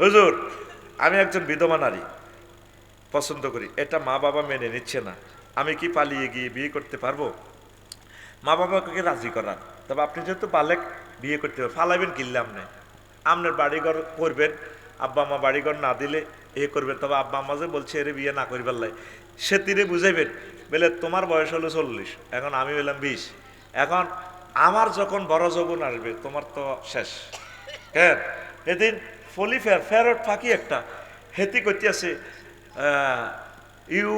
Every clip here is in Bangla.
হুজুর, আমি একজন বিধবা নারী, পছন্দ করি। এটা মা বাবা মেনে নিচ্ছে না। আমি কি পালিয়ে গিয়ে বিয়ে করতে পারব? মা বাবাকে রাজি করান তবে আপনি যেহেতু বালেক, বিয়ে করতে পারবেন ফালাইবেন কিনলে আপনি আপনার বাড়িঘর করবেন, আব্বা মা বাড়িঘর না দিলে এ করবেন। তবে আব্বা আম্মা যে বলছে, এর বিয়ে না করিবার লাই। সে তীরে বুঝাইবেন, বলে তোমার বয়স হলো চল্লিশ, এখন আমি বললাম বিশ। এখন আমার যখন বড় যৌবন আসবে, তোমার তো শেষ। হ্যাঁ এদিন ফলি ফেয়ার ফেয়ারট ফাঁকি একটা। হেতি করতে আছে ইউ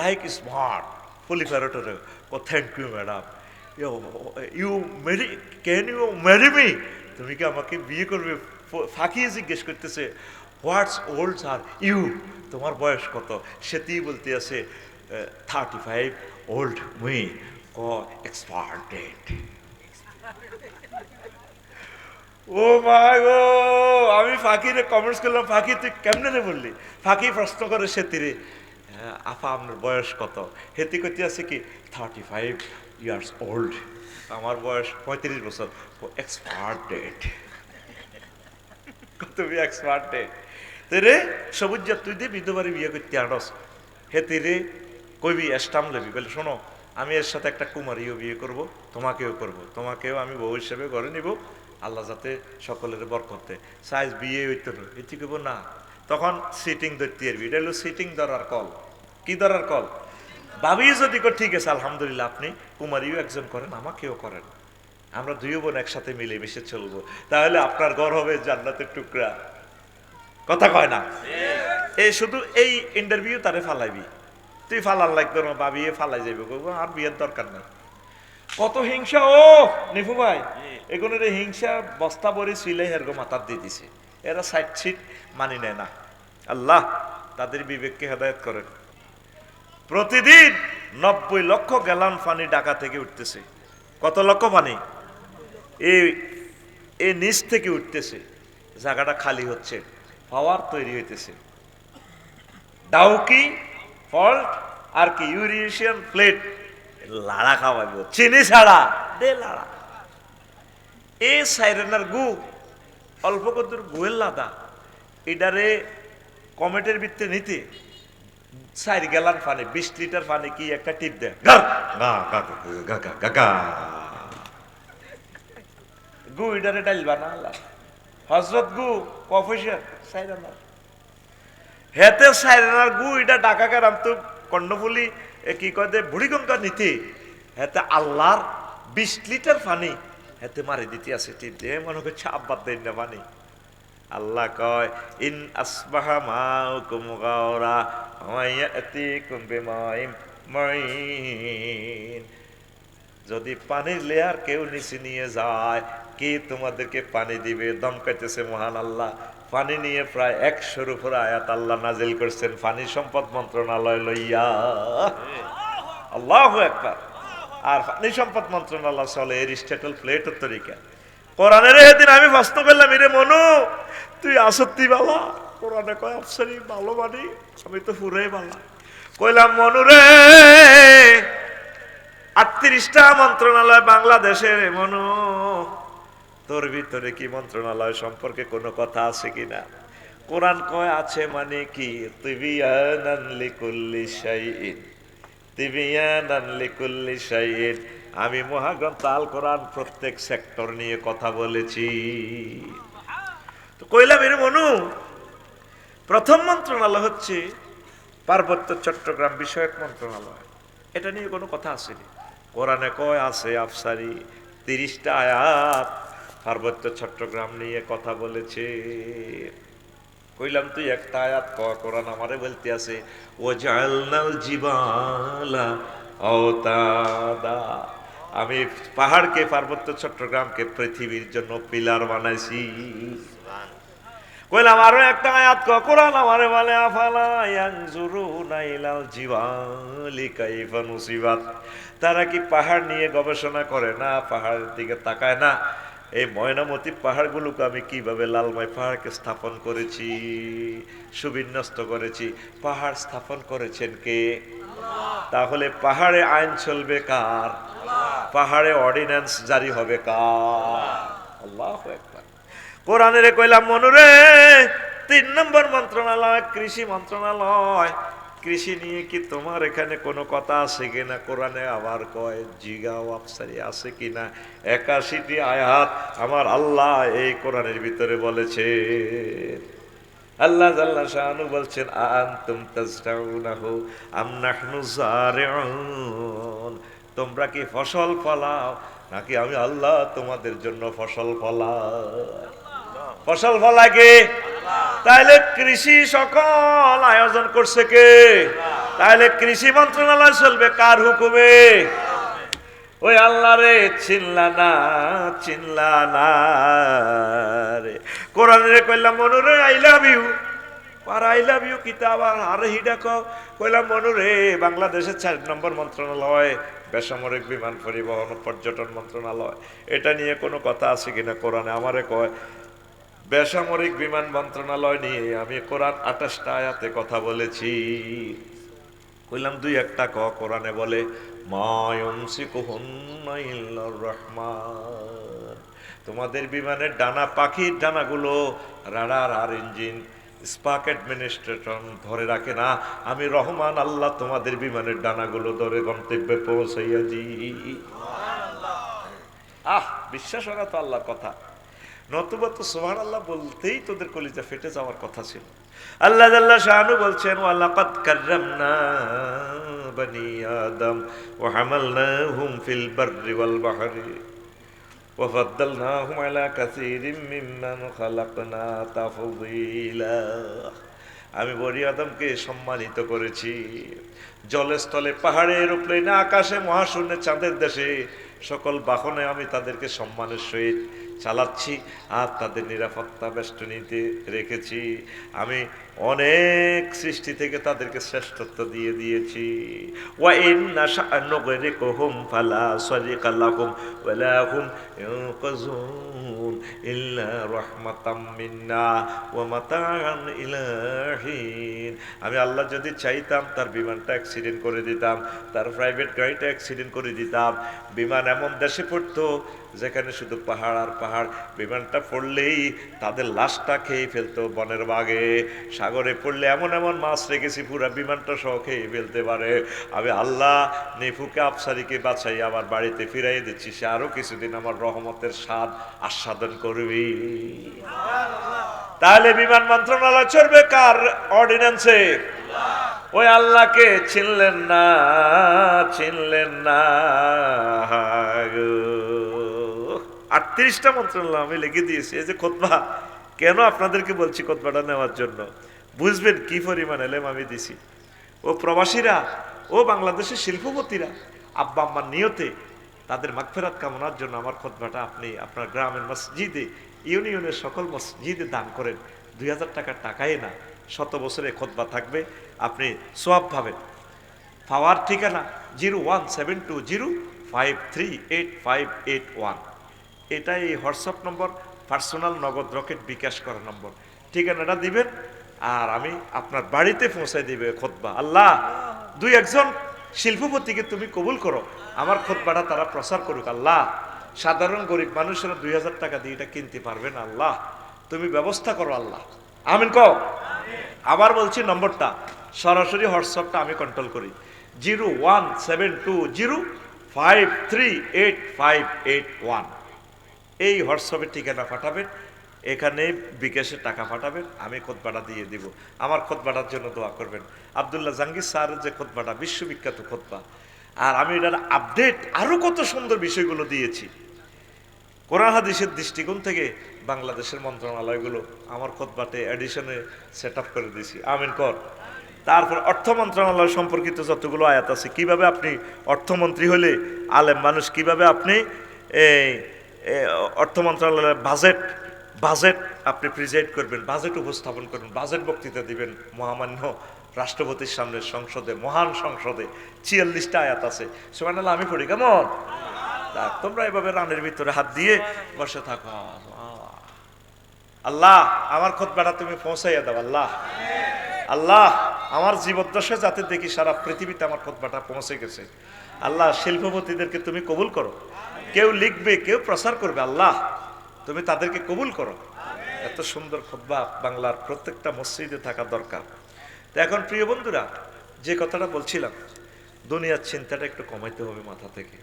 লাইক স্মার্ট ফলি ফেয়ারটের ও thank you madam you marry can you marry me তুমি কি আমাকে বিয়ে করবে? ফ- ফাঁকিয়ে জিজ্ঞেস করতেছে হোয়াটস ওল্ডস আর ইউ তোমার বয়স কত? সেটি বলতে আছে থার্টি ফাইভ ওল্ড মি ক এক্সপার্ট ডেট ও মা গো আমি ফাঁকিরে কমেন্টস করলাম ফাঁকি তুই কেমনে রে বললি? ফাঁকি প্রশ্ন করে সে তীরে হ্যাঁ, আপা আপনার বয়স কত? হেতি করতে আছে কি থার্টি ফাইভ ইয়ার্স ওল্ড আমার বয়স পঁয়ত্রিশ বছর। এক্সপার্ট ডেট তুমি এক্সপার্ট ডেট তো রে সবুজ যা তুই দে বিধবারে বিয়ে করতে আনস। হেতি রে কইবি এস্টাম লেবি? বলে শোনো আমি এর সাথে একটা কুমারীও বিয়ে করব তোমাকেও করব তোমাকেও আমি বউ হিসেবে ঘরে নিব। আল্লাহ যাতে সকলের বরকতে সাইজ বিয়ে হইতো এটি কেব না। তখন সিটিং ধরতে পারবি এটা হলো সিটিং ধরার কল। কি ধরার কল? ভাবি যদি ঠিক আছে আলহামদুলিল্লাহ আপনি কুমারীও একজন করেন আমাকেও করেন। আমরা দুই বোন একসাথে মিলে মিশে চলবো। তাহলে আপনার ঘর হবে জান্নাতের টুকরা। কথা কয় না? এই শুধু এই ইন্টারভিউ তারে ফালাইবি। তুই ফালার লাগতো না ভাবিয়ে ফালাই কইবো, আর বিয়ের দরকার নাই। কত হিংসা ও নিফু ভাই। এগুলোর হিংসা বস্তা ভরে সিলে হেরগো মাথার দিয়ে দিছে। এরা সাইড সিট মানি নেয় না। আল্লাহ তাদের বিবেককে হেদায়ত করেন। প্রতিদিন নব্বই লক্ষ গ্যালন পানি ঢাকা থেকে উঠতেছে। কত লক্ষ পানি? এই এই নিচ থেকে উঠতেছে। জায়গাটা খালি হচ্ছে। পাওয়ার তৈরি হইতেছে। ডাউকি ফল্ট? আর কি? Eurasian plate? লাড়া খাওয়াইব। চিনি ছাড়া? দে লাড়া। এ সাইরেনার গু অল্প কদূর গুয়ের লাদা। এটারে কমেটের ভিত্তে নিতে চার গ্যালান পানি বিশ লিটার পানি কি একটা টিপ দেয়। গা এটারে ডাইলবা না হজরত গু কফিসিয়ার সাইরেনার। হেতে সাইরেনার গু এটা ডাকা কারাম তো কর্ণফুলি এ কি কয় দে বুড়িগঙ্গা নিতে। হেতে আল্লাহর বিশ লিটার পানি হেতে মারি দিতে আছে দিয়ে। মনে করছে আব্বার দেন না পানি আল্লাহ কয় ইন আসবাহা মাউকুম গাওরা আমায়াতিকুম বিমাইম মাইন। যদি পানির লেয়ার কেউ নিচে নিয়ে যায় কে তোমাদেরকে পানি দিবে? দমকাইতেছে মহান আল্লাহ। পানি নিয়ে প্রায় একশোর উপর আয়াত আল্লাহ নাজিল করছেন পানি সম্পদ মন্ত্রণালয় লইয়া। আল্লাহ একবার আর পানি সম্পদ মন্ত্রণালয় চলে এর এরিস্টেটল প্লেটের তরিকা কোরআনের এদিন আমি প্রশ্ন করলাম এরে মনু, তুই আসত্তি বালা কোরআনে কয় অপসারি ভালো মানি আমি তো পুরাই বালা। কইলাম, মনু রে, আটত্রিশটা মন্ত্রণালয় বাংলাদেশের মনু। তোর ভিতরে কি মন্ত্রণালয় সম্পর্কে কোনো কথা আছে কিনা কোরআন কয়, আছে মানে কি? তিবিয়ানান লিকুল্লি শাইইন। আমি মহাগ্রন্থ আল কোরআন প্রত্যেক সেক্টর নিয়ে কথা বলেছি। তো কইলাম, এর মনু, প্রথম মন্ত্রণালয় হচ্ছে পার্বত্য চট্টগ্রাম বিষয়ক মন্ত্রণালয়। এটা নিয়ে কোনো কথা আসেনি। কোরআনে কয় আছে, আফসারি, তিরিশটা আয়াত পার্বত্য চট্টগ্রাম নিয়ে কথা বলেছে। কইলাম তুই একটা আয়াত ক কোরআন আমারে বলতে আছে ও জালনাল জিবালা অতাদা আমি পাহাড়কে পার্বত্য চট্টগ্রামকে পৃথিবীর জন্য পিলার বানাইছি। কইলাম আরও একটা আয়াত ক কোরআন আমারে বলে আফালা ইয়ানজুরুনা ইলাল জিবালি কাইফা নুসিবাত। তারা কি পাহাড় নিয়ে গবেষণা করে না? পাহাড়ের দিকে তাকায় না। এই ময়নামতি পাহাড়গুলোকে আমি কীভাবে লালমাই পাহাড়কে স্থাপন করেছি, সুবিন্যস্ত করেছি, পাহাড় স্থাপন করেছেন কে? তাহলে পাহাড়ে আইন চলবে কার? পাহাড়ে অর্ডিন্যান্স জারি হবে কার? আল্লাহ একবার কোরআনের কইলাম মনুরে তিন নম্বর মন্ত্রণালয়, কৃষি মন্ত্রণালয়। কৃষি নিয়ে কি তোমার এখানে কোনো কথা আছে কিনা কোরআনে আবার কয়, জিগাও আফসারি আছে কিনা একাশিটি আয়াত আমার আল্লাহ এই কোরআনের ভিতরে বলেছে। আল্লাহ জাল্লা শাহানু বলছেন, আনতুম তাজরাউনাহু আম নাহনু জারিউন? তোমরা কি ফসল ফলাও? নাকি আমি আল্লাহ তোমাদের জন্য ফসল ফলাই? ফসল ফলা কে তাহলে কৃষি সকল আয়োজন করছে কে? তাহলে কৃষি মন্ত্রণালয় চলবে কার হুকুমে? ওই আল্লাহ রে, চিনলা না চিনলা না রে। কোরআন রে কইলাম মনুরে আই লাভ ইউ আর আই লাভ ইউ কিতাব আর আর হিডা কইলাম মনুরে বাংলাদেশের চার নম্বর মন্ত্রণালয়, বেসামরিক বিমান পরিবহন, পর্যটন মন্ত্রণালয়। এটা নিয়ে কোনো কথা আছে কিনা কোরআনে? আমারে কয় বেসামরিক বিমান মন্ত্রণালয় নিয়ে আমি কোরআন আঠাশটা আয়াতে কথা বলেছি। কইলাম, দুই একটা ক, কোরআনে বলে রহমান। তোমাদের বিমানের ডানা, পাখির ডানাগুলো রাডার আর ইঞ্জিন স্পাক অ্যাডমিনিস্ট্রেশন ধরে রাখে না। আমি রহমান আল্লাহ, তোমাদের বিমানের ডানাগুলো ধরে গন্তব্যে পৌঁছাইয়া দি আহ, বিশ্বাস করা তো আল্লাহর কথা। নতুবা তো সোহান আল্লাহ বলতেই তোদের কলিজা ফেটে যাওয়ার কথা ছিল। আল্লাহ আল্লাহ শাহানু বলছেন ওয়ালাকাত কাররামনা বনি আদম ওয়া হামালনাহুম ফিল বাররি ওয়াল বাহরি আমি বরি আদমকে সম্মানিত করেছি। জলে স্থলে পাহাড়ের উপরে না আকাশে মহাশূন্যের চাঁদের দেশে সকল বাহনে আমি তাদেরকে সম্মানের সহিত চালাচ্ছি আর তাদের নিরাপত্তা বেষ্টনীতে রেখেছি। আমি অনেক সৃষ্টি থেকে তাদেরকে শ্রেষ্ঠত্ব দিয়ে দিয়েছি। আমি আল্লাহ যদি চাইতাম, তার বিমানটা অ্যাক্সিডেন্ট করে দিতাম, তার প্রাইভেট গাড়িটা অ্যাক্সিডেন্ট করে দিতাম, বিমান এমন দেশে পড়তো যেখানে শুধু পাহাড় আর পাহাড়, বিমানটা পড়লেই তাদের লাশটা খেয়ে ফেলতো বনের বাগে। সাগরে পড়লে এমন এমন মাছ রেখেছি, পুরা বিমানটা সহ খেয়ে ফেলতে পারে। আমি আল্লাহ নেফুকে, আফসারিকে বাছাই আমার বাড়িতে ফিরাই দিচ্ছি, সে আরও কিছুদিন আমার রহমতের স্বাদ আস্বাদন করবি। তাহলে বিমান মন্ত্রণালয় চলবে কার অর্ডিন্যান্সে? ওই আল্লাহকে চিনলেন না চিনলেন না আটত্রিশটা মন্ত্রণালয় আমি লিখে দিয়েছি। এই যে খোদবা, কেন আপনাদেরকে বলছি খোদবাটা নেওয়ার জন্য? বুঝবেন কি পরিমাণ এলেম আমি দিছি। ও প্রবাসীরা, ও বাংলাদেশের শিল্পপতিরা, আব্বা আম্মার নিয়তে তাদের মাগফেরাত কামনার জন্য আমার খোদবাটা আপনি আপনার গ্রামের মসজিদে, ইউনিয়নের সকল মসজিদে দান করেন। দুই হাজার টাকার টাকাই না, শত বছরে খোদবা থাকবে। আপনি সোয়াব পাবেন পাওয়ার ঠিকানা zero one seven two zero five three eight five eight one. এটা এই WhatsApp number, personal Nagad Rocket bKash করার নম্বর। ঠিকানাটা দিবেন, আর আমি আপনার বাড়িতে পৌঁছাই দিবে খোদবা। আল্লাহ, দুই একজন শিল্পপতিকে তুমি কবুল করো। আমার খোদবাটা তারা প্রচার করুক। আল্লাহ, সাধারণ গরিব মানুষেরা দুই হাজার টাকা দিয়ে এটা কিনতে পারবে না। আল্লাহ, তুমি ব্যবস্থা করো আল্লাহ। আমিন কও। আবার বলছি নম্বরটা। সরাসরি হোয়াটসঅ্যাপটা আমি কন্ট্রোল করি। Zero one seven two zero five three eight five eight one. এই হোয়াটসঅ্যাপের ঠিকানা পাঠাবেন, এখানে বিকাশে টাকা পাঠাবেন, আমি খোদবাটা দিয়ে দিব। আমার খোদবাটার জন্য দোয়া করবেন। আবদুল্লাহ জাহাঙ্গীর স্যারের যে খোদবাটা, বিশ্ববিখ্যাত খোদবা। আর আমি এটার আপডেট আরও কত সুন্দর বিষয়গুলো দিয়েছি। কোরআন হাদিসের দৃষ্টিকোণ থেকে বাংলাদেশের মন্ত্রণালয়গুলো আমার খোদবাটে এডিশনে সেট আপ করে দিয়েছি। আমিন, কর। তারপর অর্থ মন্ত্রণালয় সম্পর্কিত যতগুলো আয়াত আছে, কীভাবে আপনি অর্থমন্ত্রী হলে আলেম মানুষ, কীভাবে আপনি এই অর্থ মন্ত্রণালয়ের বাজেট বাজেট আপনি প্রিজাইড করবেন, বাজেট উপস্থাপন করবেন বাজেট বক্তৃতা দিবেন মহামান্য রাষ্ট্রপতির সামনে সংসদে, মহান সংসদে, ছিয়াল্লিশটা আয়াত আছে। সেখানে আমি পড়ি, কেমন? তোমরা এভাবে রানের ভিতরে হাত দিয়ে বসে থাকো। আল্লাহ, আমার খোদবাটা তুমি পৌঁছাইয়া দাও, আল্লাহ। আল্লাহ, আমার জীবদ্দশা যাতে দেখি সারা পৃথিবীতে আমার খোদবাটা পৌঁছে গেছে। আল্লাহ, শিল্পপতিদেরকে তুমি কবুল করো। কেউ লিখবে, কেউ প্রচার করবে, আল্লাহ, তুমি তাদেরকে কবুল করো। এত সুন্দর খোদ্া বাংলার প্রত্যেকটা মসজিদে থাকা দরকার। তো এখন প্রিয় বন্ধুরা, যে কথাটা বলছিলাম, দুনিয়ার চিন্তাটা একটু কমাইতে হবে মাথা থেকে।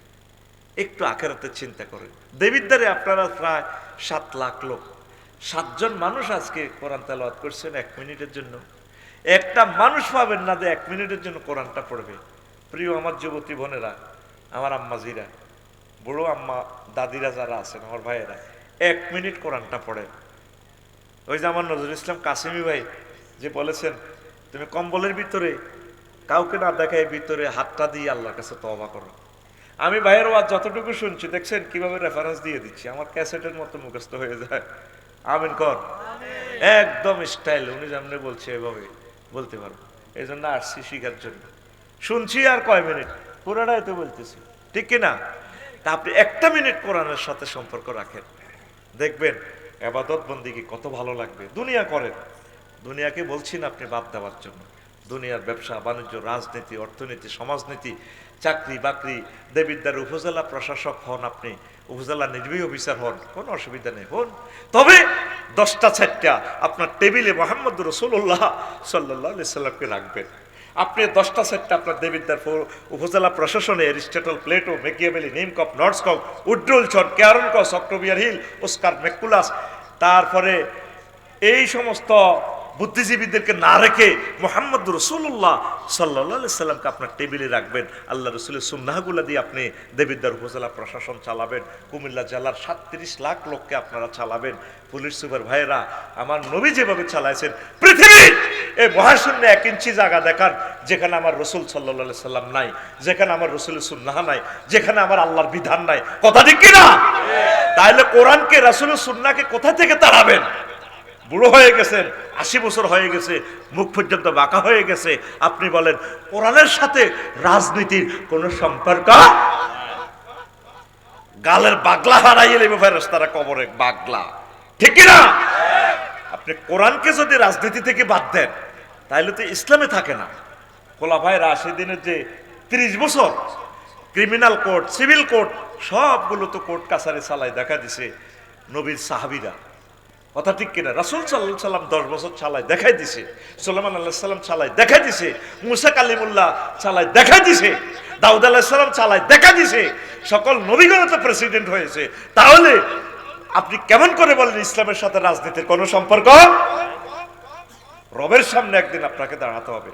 একটু আখেরাতের চিন্তা করেন। দেবিদ্বারে আপনারা প্রায় সাত লাখ লোক। সাতজন মানুষ আজকে কোরআন তেলাওয়াত করছেন এক মিনিটের জন্য। একটা মানুষ পাবেন না যে এক মিনিটের জন্য কোরআনটা পড়বে। প্রিয় আমার যুবতী বোনেরা, আমার আম্মাজিরা বুড়ো আম্মা দাদিরা যারা আছেন আমার ভাইয়েরা এক মিনিট কোরআনটা পড়েন। ওই যে আমার নজরুল ইসলাম কাসিমি ভাই যে বলেছেন তুমি কম্বলের ভিতরে কাউকে না দেখায় ভিতরে হাতটা দিয়ে আল্লাহর কাছে তবা করো। আমি ভাইয়ের ওয়াজ যতটুকু শুনছি দেখছেন কীভাবে রেফারেন্স দিয়ে দিচ্ছি আমার ক্যাসেটের মতো মুখস্থ হয়ে যায়। আমিন কর। একদম স্টাইল উনি যেমনি বলছে এভাবে বলতে পারব। এই জন্য আসছি শিখার জন্য। শুনছি আর কয় মিনিট? পুরোটাই তো বলতেছি। ঠিক কিনা? তা আপনি একটা মিনিট কোরআনের সাথে সম্পর্ক রাখেন। দেখবেন আবাদত বন্দিকে কত ভালো লাগবে। দুনিয়া করেন। দুনিয়াকে বলছি না আপনি বাদ দেওয়ার জন্য। দুনিয়ার ব্যবসা, বাণিজ্য, রাজনীতি, অর্থনীতি, সমাজনীতি, চাকরি, বাকরি দেবিদ্যার উপজেলা প্রশাসক হন আপনি, উপজেলা নির্বাহী অফিসার হন, কোনো অসুবিধা নেই হন তবে দশটা, চারটা আপনার টেবিলে মোহাম্মদ রসুল্লাহ সাল্লাহ সাল্লামকে রাখবেন। আপনি দশটা সেটটা আপনার দেবিদ্যার উপজেলা প্রশাসনে এরিস্টেটল, প্লেটো, মেকিয়াবেলি, নিমকপ নর্সকপ উড্রুল ছন ক্যারনকস অক্টোবিয়ার হিল, ওস্কার, মেকুলাস, তারপরে এই সমস্ত বুদ্ধিজীবীদেরকে না রেখে মোহাম্মদ রসুল্লাহ সাল্লা সাল্লামকে আপনার টেবিলে রাখবেন। আল্লাহ রসুলের সুন্নাহগুলা দিয়ে আপনি দেবিদ্যার উপজেলা প্রশাসন চালাবেন। কুমিল্লা জেলার সাতত্রিশ লাখ লোককে আপনারা চালাবেন। পুলিশ সুপার ভাইয়েরা আমার নবী যেভাবে চালাইছেন পৃথিবী এই মহাশূন্য এক ইঞ্চি জায়গা দেখান যেখানে আমার রসুল সাল্লা সাল্লাম নাই যেখানে আমার রসুলের সুন্নাহ নাই যেখানে আমার আল্লাহর বিধান নাই। কথা ঠিক কিনা? তাইলে কোরআনকে রসুলের সুন্নাকে কোথা থেকে তাড়াবেন? বুড়ো হয়ে গেছেন, আশি বছর হয়ে গেছে, মুখ পর্যন্ত বাঁকা হয়ে গেছে। আপনি বলেন, কোরআনের সাথে রাজনীতির কোনো সম্পর্ক? গালের বাগলা হারাইয়ে নেবে তারা কবরে, বাগলা। ঠিক না আপনি কোরআনকে যদি রাজনীতি থেকে বাদ দেন তাহলে তো ইসলামে থাকে না। খোলাফায় রাশেদিনের যে তিরিশ বছর, ক্রিমিনাল কোর্ট, সিভিল কোর্ট, সবগুলো তো কোর্ট কাছারি চালাই দেখা দিছে নবীর সাহাবিরা। কথা ঠিক কিনা? রাসুল সাল্লাহ সাল্লাম দশ বছর চালায় দেখাই দিছে। সোলামান আল্লাহ সাল্লাম চালায় দেখাই দিছে। মুসা কালিমুল্লাহ চালায় দেখাই দিছে। দাউদ আল্লাহ সাল্লাম চালায় দেখা দিছে। সকল নবীগণ তো প্রেসিডেন্ট হয়েছে। তাহলে আপনি কেমন করে বলেন ইসলামের সাথে রাজনীতির কোনো সম্পর্ক? রবের সামনে একদিন আপনাকে দাঁড়াতে হবে।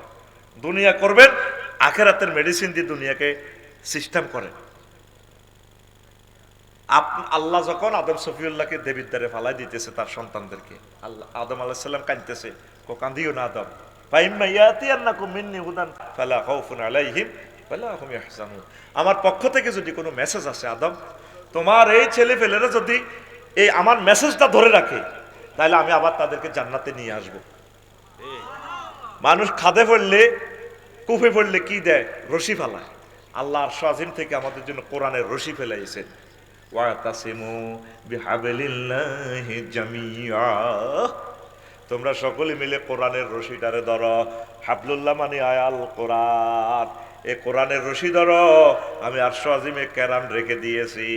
দুনিয়া করবেন, আখেরাতের মেডিসিন দিয়ে দুনিয়াকে সিস্টেম করেন। আল্লাহ যখন আদম সফিউল্লাহকে দেবীর দ্বারে ফালাই দিতেছে তার সন্তানদেরকে, আল্লাহ আদম আলাহ সাল্লাম কাঁদতেছে, কো কান্দিও না আদম। আমার পক্ষ থেকে যদি কোনো মেসেজ আসে আদম, তোমার এই ছেলে ফেলেরা যদি এই আমার মেসেজটা ধরে রাখে, তাহলে আমি আবার তাদেরকে জান্নাতে নিয়ে আসব। মানুষ খাদে পড়লে, কুফে পড়লে কি দেয়? রশি ফেলায়। আল্লাহ আর আজিম থেকে আমাদের জন্য কোরআনের রশি ফেলাইছেন। জামিয়া। তোমরা সকলে মিলে কোরআনের রশিটারে ধরো। হাবলুল্লাহ মানে আয়াল কোরআন। এ কোরআনের রশি ধরো। আমি আরশো আজিমে ক্যারান রেখে দিয়েছি।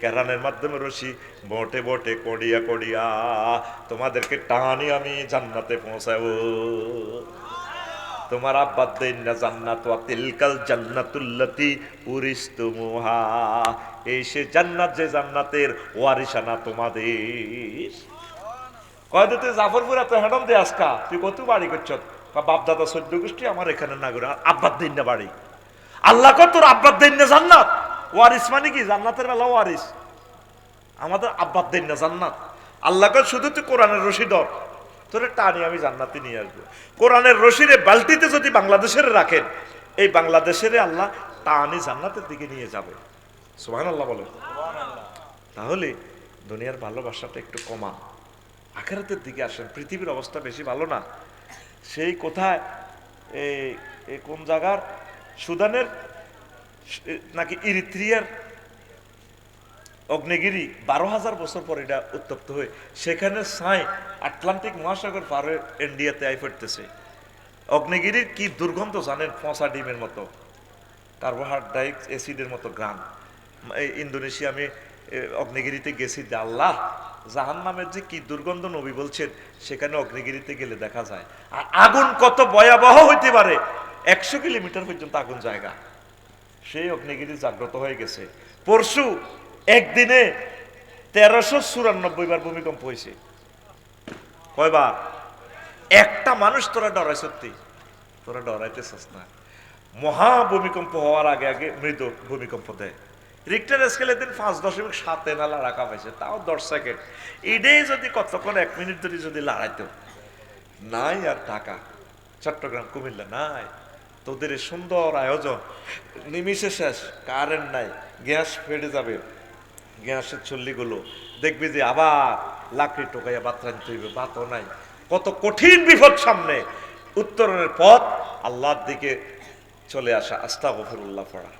ক্যারানের মাধ্যমে রশি বটে বটে কড়িয়া কড়িয়া। তোমাদেরকে টানি আমি জান্নাতে পৌঁছাবো। তোমার আব্বার দেন না জান্নাত, ওয়া তিলকাল জান্নাতুল্লাতি উরিস্তুমুহা এই সে জান্নাত, যে জান্নাতের তুই কত বাড়ি করছ বাপ দাদা সদ্য গোষ্ঠী আমার এখানে না করে আব্বার দিন বাড়ি। আল্লাহ তোর আব্বার দিন জান্নাত? ওয়ারিস মানে কি? জান্নাতের বেলা ওয়ারিস। আমাদের আব্বার দিন না জান্নাত। আল্লাহ শুধু তুই কোরআনের রশি ধর। তোরে টানি, আমি জান্নাতে নিয়ে আসব। কোরআনের রশিরে বালতিতে যদি বাংলাদেশের রাখেন, এই বাংলাদেশের আল্লাহ টানি জান্নাতের দিকে নিয়ে যাবে। সুহান আল্লাহ বলে তাহলে দুনিয়ার ভালোবাসাটা একটু কমান। আখেরাতের দিকে আসেন। পৃথিবীর অবস্থা বেশি ভালো না। সেই কোথায়? এই কোন জায়গার? সুদানের নাকি ইরিত্রিয়ার অগ্নেগিরি বারো হাজার বছর পর এটা উত্তপ্ত হয়ে, সেখানে সাই আটলান্টিক মহাসাগর পার হয়ে ইন্ডিয়াতে আই পড়তেছে অগ্নেগিরির কি দুর্গন্ধ জানেন? পচা ডিমের মতো। কার্বোহাইড্রাইট অ্যাসিডের মতো গ্রাম এই ইন্দোনেশিয়া আমি অগ্নিগিরিতে গেছি যে আল্লাহ। জাহান নামের যে কি দুর্গন্ধ নবী বলছেন, সেখানে অগ্নিগিরিতে গেলে দেখা যায়। আর আগুন কত ভয়াবহ হইতে পারে? একশো কিলোমিটার পর্যন্ত আগুন জায়গা। সেই অগ্নিগিরি জাগ্রত হয়ে গেছে। পরশু একদিনে তেরোশো চুরানব্বই বার ভূমিকম্প হয়েছে। কয়বার? একটা মানুষ তোরা ডরাই সত্যি। তোরা ডরাইতেছিস না। মহা ভূমিকম্প হওয়ার আগে আগে মৃদু ভূমিকম্প দেয়। রিক্টার স্কেলে দিন পাঁচ দশমিক সাতে নালা রাখা হয়েছে তাও দশ সেকেন্ড এটাই যদি কতক্ষণ, এক মিনিট ধরে যদি লড়াইতো। নাই আর ঢাকা, চট্টগ্রাম, কুমিল্লা নাই। তোদের সুন্দর আয়োজন নিমিষে শেষ কারেন্ট নাই গ্যাস ফেটে যাবে। গ্যাসের চল্লিগুলো। দেখবি যে আবার লাকড়ি টোকাইয়া বাত্রা নিতে হইবে নাই। কত কঠিন বিপদ সামনে। উত্তরণের পথ আল্লাহর দিকে চলে আসা আস্তা গফরুল্লাহ পড়া।